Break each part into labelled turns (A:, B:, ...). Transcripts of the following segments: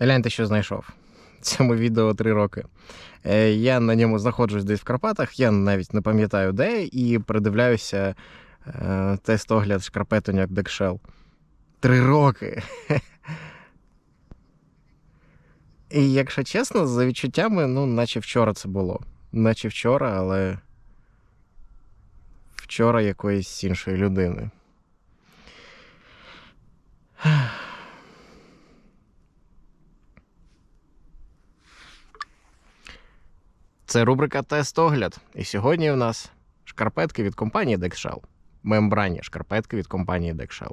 A: Гляньте, що знайшов. Цьому відео три роки. Е, Я на ньому знаходжусь десь в Карпатах, я навіть не пам'ятаю де, і придивляюся е, тест-огляд шкарпетоняк Декшел. Три роки. І якщо чесно, за відчуттями, ну, наче вчора це було. Наче вчора, але вчора якоїсь іншої людини. Це рубрика Тест-огляд. І сьогодні у нас шкарпетки від компанії Dexshell. Мембранні шкарпетки від компанії Dexshell.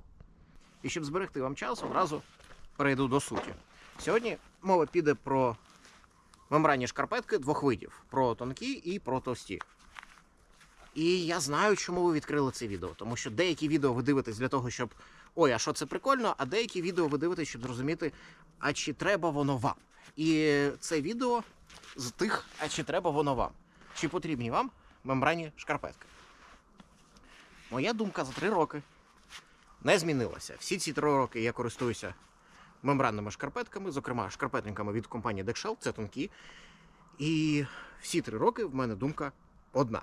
A: І щоб зберегти вам час, одразу перейду до суті. Сьогодні мова піде про мембранні шкарпетки двох видів: про тонкі і про товсті. І я знаю, чому ви відкрили це відео. Тому що деякі відео ви дивитесь для того, щоб ой, а що це прикольно, а деякі відео ви дивитесь, щоб зрозуміти, а чи треба воно вам. І це відео з тих, а чи треба воно вам. Чи потрібні вам мембранні шкарпетки? Моя думка за три роки не змінилася. Всі ці три роки я користуюся мембранними шкарпетками, зокрема шкарпетниками від компанії Dexshell, це тонкі. І всі три роки в мене думка одна.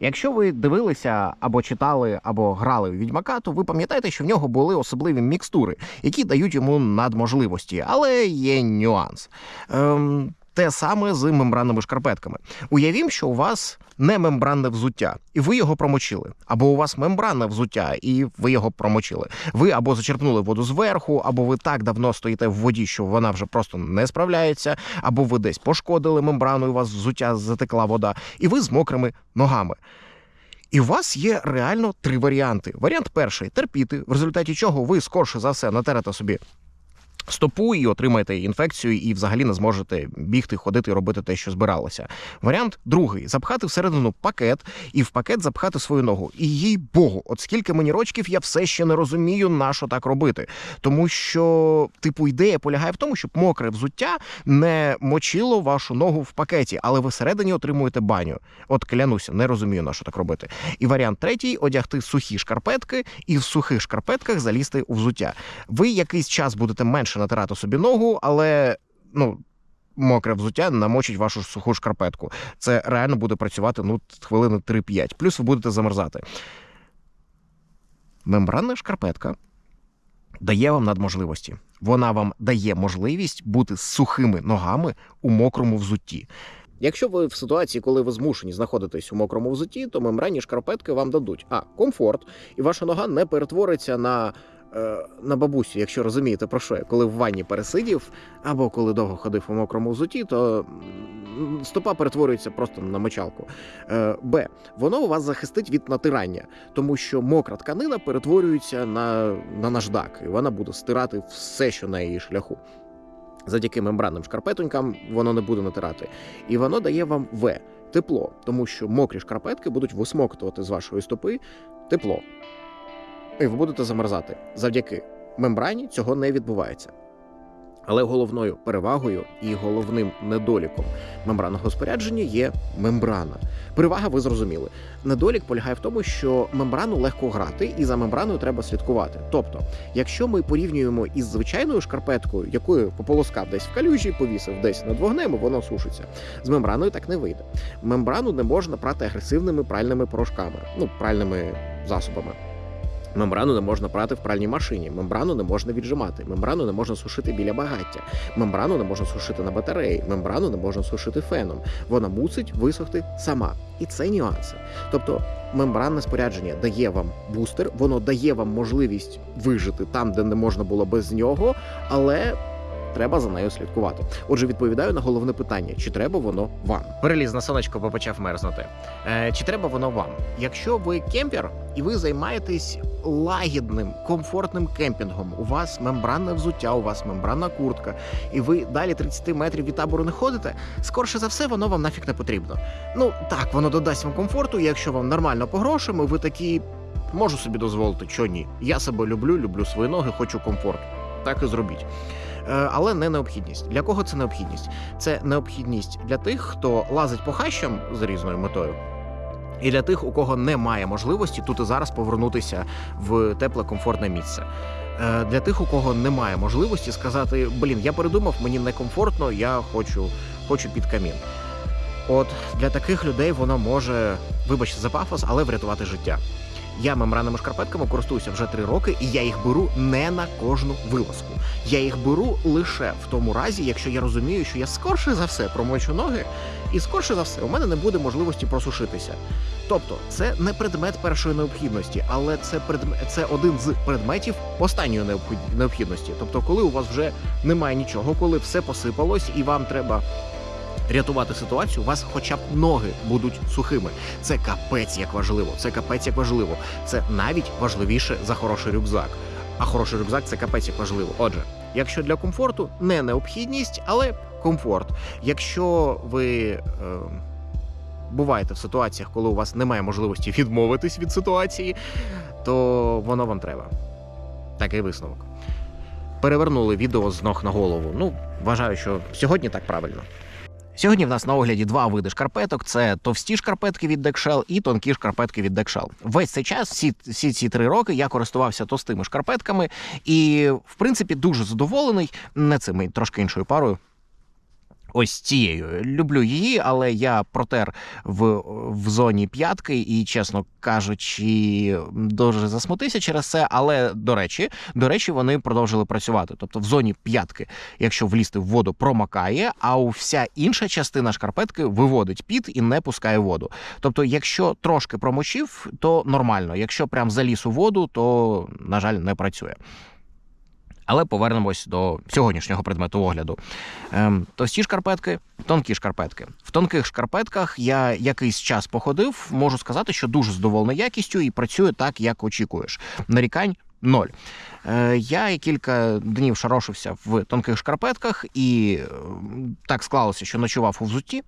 A: Якщо ви дивилися або читали, або грали в відьмака, то ви пам'ятаєте, що в нього були особливі мікстури, які дають йому надможливості, але є нюанс. Ем, те саме з мембранними шкарпетками. Уявім, що у вас не мембранне взуття, і ви його промочили. Або у вас мембранне взуття, і ви його промочили. Ви або зачерпнули воду зверху, або ви так давно стоїте в воді, що вона вже просто не справляється, або ви десь пошкодили мембрану, і у вас взуття затекла вода, і ви з мокрими ногами. І у вас є реально три варіанти. Варіант перший терпіти, в результаті чого ви скорше за все натерете собі стопу і отримаєте інфекцію, і взагалі не зможете бігти, ходити робити те, що збиралося. Варіант другий запхати всередину пакет і в пакет запхати свою ногу. І їй Богу, от скільки мені рочків, я все ще не розумію, на що так робити. Тому що, типу, ідея полягає в тому, щоб мокре взуття не мочило вашу ногу в пакеті, але ви всередині отримуєте баню. От клянуся, не розумію, на що так робити. І варіант третій одягти сухі шкарпетки і в сухих шкарпетках залізти у взуття. Ви якийсь час будете менше натирати собі ногу, але ну. Мокре взуття намочить вашу суху шкарпетку. Це реально буде працювати ну, хвилини 3-5. Плюс ви будете замерзати. Мембранна шкарпетка дає вам надможливості. Вона вам дає можливість бути з сухими ногами у мокрому взутті. Якщо ви в ситуації, коли ви змушені знаходитись у мокрому взутті, то мембранні шкарпетки вам дадуть а комфорт, і ваша нога не перетвориться на. Е, На бабусю, якщо розумієте про що я, коли в ванні пересидів, або коли довго ходив у мокрому взуті, то стопа перетворюється просто на мочалку. Е, Б. Воно вас захистить від натирання, тому що мокра тканина перетворюється на, на наждак, і вона буде стирати все, що на її шляху. Завдяки мембранним шкарпетонькам воно не буде натирати. І воно дає вам В тепло, тому що мокрі шкарпетки будуть висмоктувати з вашої стопи тепло. І ви будете замерзати. Завдяки мембрані цього не відбувається. Але головною перевагою і головним недоліком мембранного спорядження є мембрана. Перевага ви зрозуміли. Недолік полягає в тому, що мембрану легко грати, і за мембраною треба слідкувати. Тобто, якщо ми порівнюємо із звичайною шкарпеткою, якою пополоскав десь в калюжі, повісив десь над вогнем, і воно сушиться. З мембраною так не вийде. Мембрану не можна прати агресивними пральними порошками, ну пральними засобами. Мембрану не можна прати в пральній машині, мембрану не можна віджимати, мембрану не можна сушити біля багаття, мембрану не можна сушити на батареї, мембрану не можна сушити феном. Вона мусить висохти сама. І це нюанси. Тобто мембранне спорядження дає вам бустер, воно дає вам можливість вижити там, де не можна було без нього, але. Треба за нею слідкувати. Отже, відповідаю на головне питання: чи треба воно вам? Переліз на сонечко, бо почав мерзнути. Е, чи треба воно вам? Якщо ви кемпер і ви займаєтесь лагідним, комфортним кемпінгом, у вас мембранне взуття, у вас мембранна куртка, і ви далі 30 метрів від табору не ходите, скорше за все, воно вам нафіг не потрібно. Ну так, воно додасть вам комфорту, і якщо вам нормально по грошам, ви такі можу собі дозволити, що ні. Я себе люблю, люблю свої ноги, хочу комфорту. Так і зробіть. Е, Але не необхідність. Для кого це необхідність? Це необхідність для тих, хто лазить по хащам з різною метою. І для тих, у кого немає можливості тут і зараз повернутися в тепле комфортне місце. Е, Для тих, у кого немає можливості сказати: блін, я передумав, мені некомфортно, я хочу, хочу під камін. От для таких людей воно може, вибачте за пафос, але врятувати життя. Я мембранними шкарпетками користуюся вже три роки, і я їх беру не на кожну вилазку. Я їх беру лише в тому разі, якщо я розумію, що я скорше за все промочу ноги, і скорше за все у мене не буде можливості просушитися. Тобто, це не предмет першої необхідності, але це предмет, це один з предметів останньої необхідності. Тобто, коли у вас вже немає нічого, коли все посипалось, і вам треба рятувати ситуацію, у вас хоча б ноги будуть сухими. Це капець як важливо. Це капець як важливо. Це навіть важливіше за хороший рюкзак. А хороший рюкзак це капець як важливо. Отже, якщо для комфорту не необхідність, але комфорт. Якщо ви е, буваєте в ситуаціях, коли у вас немає можливості відмовитись від ситуації, то воно вам треба. Такий висновок. Перевернули відео з ног на голову. Ну, вважаю, що сьогодні так правильно. Сьогодні в нас на огляді два види шкарпеток: це товсті шкарпетки від Декшел і тонкі шкарпетки від Декшел. Весь цей час, всі, всі ці три роки, я користувався товстими шкарпетками, і в принципі дуже задоволений не цими трошки іншою парою. Ось цією люблю її, але я протер в, в зоні п'ятки і, чесно кажучи, дуже засмутився через це. Але до речі, до речі, вони продовжили працювати. Тобто, в зоні п'ятки, якщо влізти в воду, промакає, а у вся інша частина шкарпетки виводить під і не пускає воду. Тобто, якщо трошки промочив, то нормально. Якщо прям заліз у воду, то на жаль не працює. Але повернемось до сьогоднішнього предмету огляду. Ем, товсті шкарпетки, тонкі шкарпетки. В тонких шкарпетках я якийсь час походив, можу сказати, що дуже задоволений якістю і працює так, як очікуєш. Нарікань ноль. Е, я кілька днів шарошився в тонких шкарпетках, і е, так склалося, що ночував у взутті.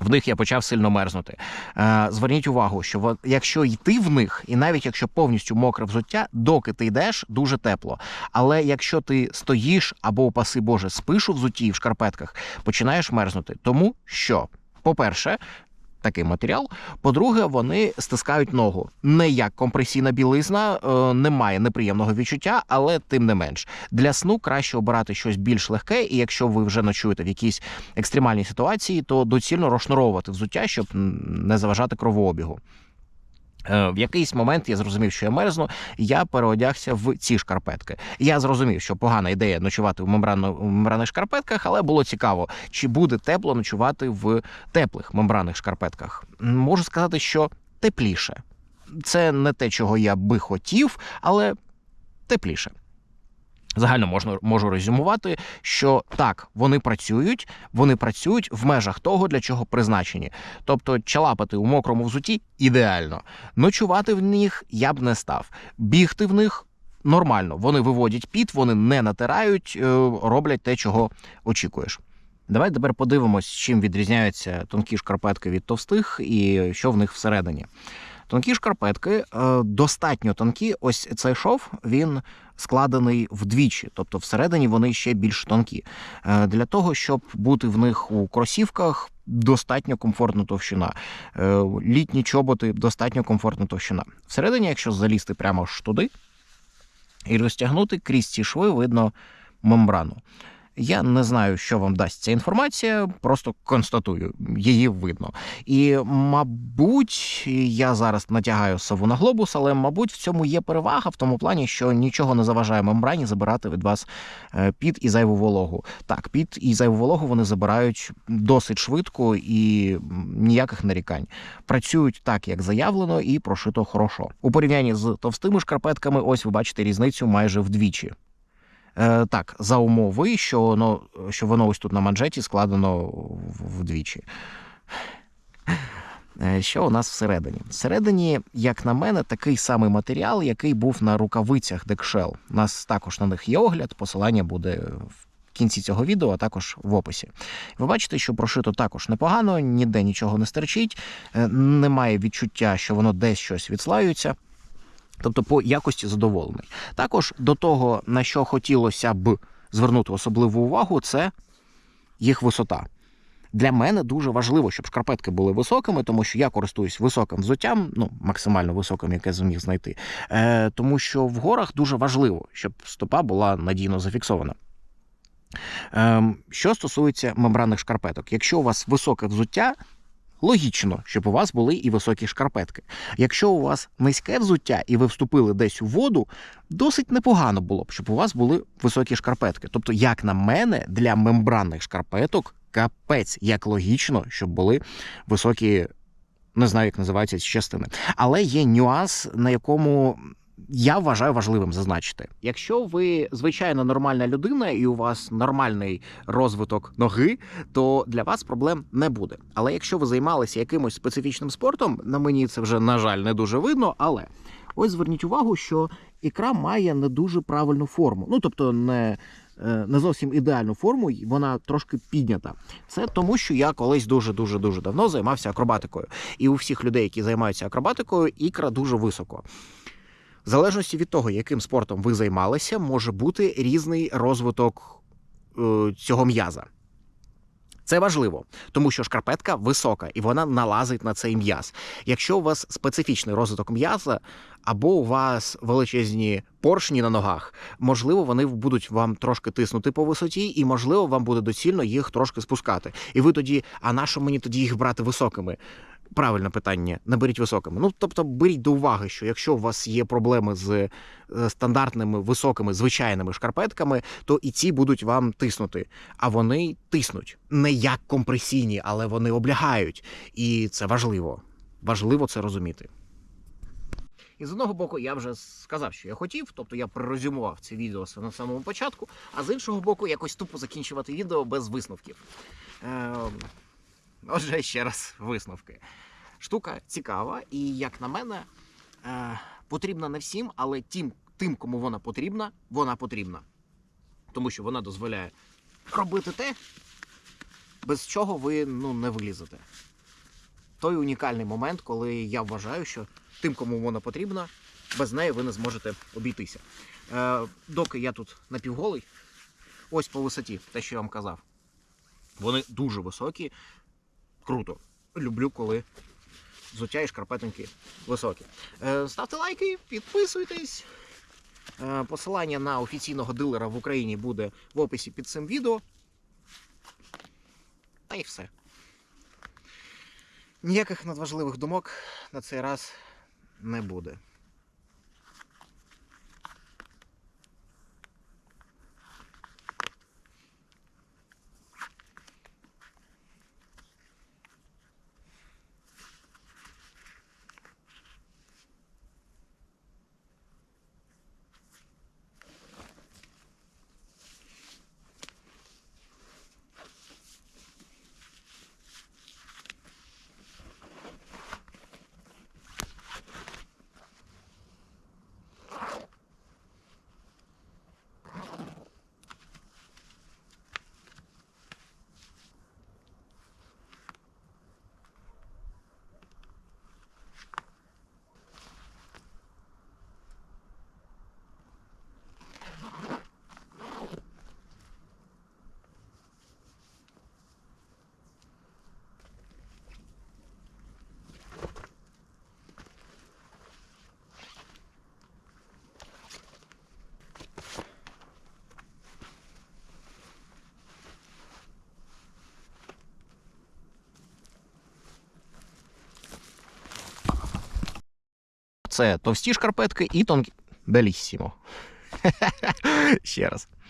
A: В них я почав сильно мерзнути. Е, Зверніть увагу, що в якщо йти в них, і навіть якщо повністю мокре взуття, доки ти йдеш, дуже тепло. Але якщо ти стоїш або, паси Боже, спиш у взутті в шкарпетках, починаєш мерзнути. Тому що, по-перше, такий матеріал. По-друге, вони стискають ногу. Не як компресійна білизна, е, немає неприємного відчуття, але тим не менш. Для сну краще обирати щось більш легке, і якщо ви вже ночуєте в якійсь екстремальній ситуації, то доцільно розшнуровувати взуття, щоб не заважати кровообігу. Е, В якийсь момент я зрозумів, що я мерзну, я переодягся в ці шкарпетки. Я зрозумів, що погана ідея ночувати в мембранних шкарпетках, але було цікаво, чи буде тепло ночувати в теплих мембранних шкарпетках. Можу сказати, що тепліше. Це не те, чого я би хотів, але тепліше. Загально можна можу резюмувати, що так, вони працюють, вони працюють в межах того, для чого призначені. Тобто, чалапати у мокрому взуті ідеально. Ночувати в них я б не став. Бігти в них нормально. Вони виводять піт, вони не натирають, е, роблять те, чого очікуєш. Давай тепер подивимось, чим відрізняються тонкі шкарпетки від товстих і що в них всередині. Тонкі шкарпетки е, достатньо тонкі. Ось цей шов він складений вдвічі, тобто всередині вони ще більш тонкі. Е, Для того, щоб бути в них у кросівках, достатньо комфортна товщина. Е, Літні чоботи достатньо комфортна товщина. Всередині, якщо залізти прямо ж туди і розтягнути крізь ці шви, видно мембрану. Я не знаю, що вам дасть ця інформація, просто констатую, її видно. І, мабуть, я зараз натягаю сову на глобус, але, мабуть, в цьому є перевага в тому плані, що нічого не заважає мембрані забирати від вас е, під і зайву вологу. Так, під і зайву вологу вони забирають досить швидко і ніяких нарікань. Працюють так, як заявлено, і прошито хорошо. У порівнянні з товстими шкарпетками, ось ви бачите різницю майже вдвічі. Е, так, за умови, що воно, що воно ось тут на манжеті складено вдвічі. Е, Що у нас всередині? Всередині, як на мене, такий самий матеріал, який був на рукавицях Декшел. У нас також на них є огляд, посилання буде в кінці цього відео, а також в описі. Ви бачите, що прошито також непогано, ніде нічого не стерчить, е, немає відчуття, що воно десь щось відслаюється. Тобто по якості задоволений. Також до того, на що хотілося б звернути особливу увагу, це їх висота. Для мене дуже важливо, щоб шкарпетки були високими, тому що я користуюсь високим взуттям, ну максимально високим, яке зміг знайти. Е, Тому що в горах дуже важливо, щоб стопа була надійно зафіксована. Ем, Що стосується мембранних шкарпеток, якщо у вас високе взуття, логічно, щоб у вас були і високі шкарпетки. Якщо у вас низьке взуття і ви вступили десь у воду, досить непогано було б, щоб у вас були високі шкарпетки. Тобто, як на мене, для мембранних шкарпеток капець, як логічно, щоб були високі, не знаю, як називаються ці частини. Але є нюанс, на якому я вважаю важливим зазначити. Якщо ви звичайно нормальна людина і у вас нормальний розвиток ноги, то для вас проблем не буде. Але якщо ви займалися якимось специфічним спортом, на мені це вже на жаль не дуже видно. Але ось зверніть увагу, що ікра має не дуже правильну форму. Ну тобто не. е, Не зовсім ідеальну форму, вона трошки піднята. Це тому, що я колись дуже дуже дуже давно займався акробатикою. І у всіх людей, які займаються акробатикою, ікра дуже високо. В залежності від того, яким спортом ви займалися, може бути різний розвиток е, цього м'яза. Це важливо, тому що шкарпетка висока і вона налазить на цей м'яз. Якщо у вас специфічний розвиток м'яза, або у вас величезні поршні на ногах, можливо, вони будуть вам трошки тиснути по висоті, і можливо, вам буде доцільно їх трошки спускати. І ви тоді, а на що мені тоді їх брати високими? Правильне питання, не беріть високими. Ну тобто, беріть до уваги, що якщо у вас є проблеми з е, стандартними високими звичайними шкарпетками, то і ці будуть вам тиснути. А вони тиснуть не як компресійні, але вони облягають. І це важливо. Важливо це розуміти. І з одного боку, я вже сказав, що я хотів, тобто я пророзюмував це відео на самому початку, а з іншого боку, якось тупо закінчувати відео без висновків. Ем, Отже, ще раз висновки. Штука цікава, і як на мене, е, потрібна не всім, але тим, тим, кому вона потрібна, вона потрібна. Тому що вона дозволяє робити те, без чого ви ну, не вилізете. Той унікальний момент, коли я вважаю, що тим, кому вона потрібна, без неї ви не зможете обійтися. Е, доки я тут напівголий, ось по висоті, те, що я вам казав. Вони дуже високі, круто. Люблю, коли взуття і шкарпетинки високі. Е, ставте лайки, підписуйтесь. Е, посилання на офіційного дилера в Україні буде в описі під цим відео. Та й все. Ніяких надважливих думок на цей раз не буде. Це товсті шкарпетки і тонкі. Белісімо. Ще раз.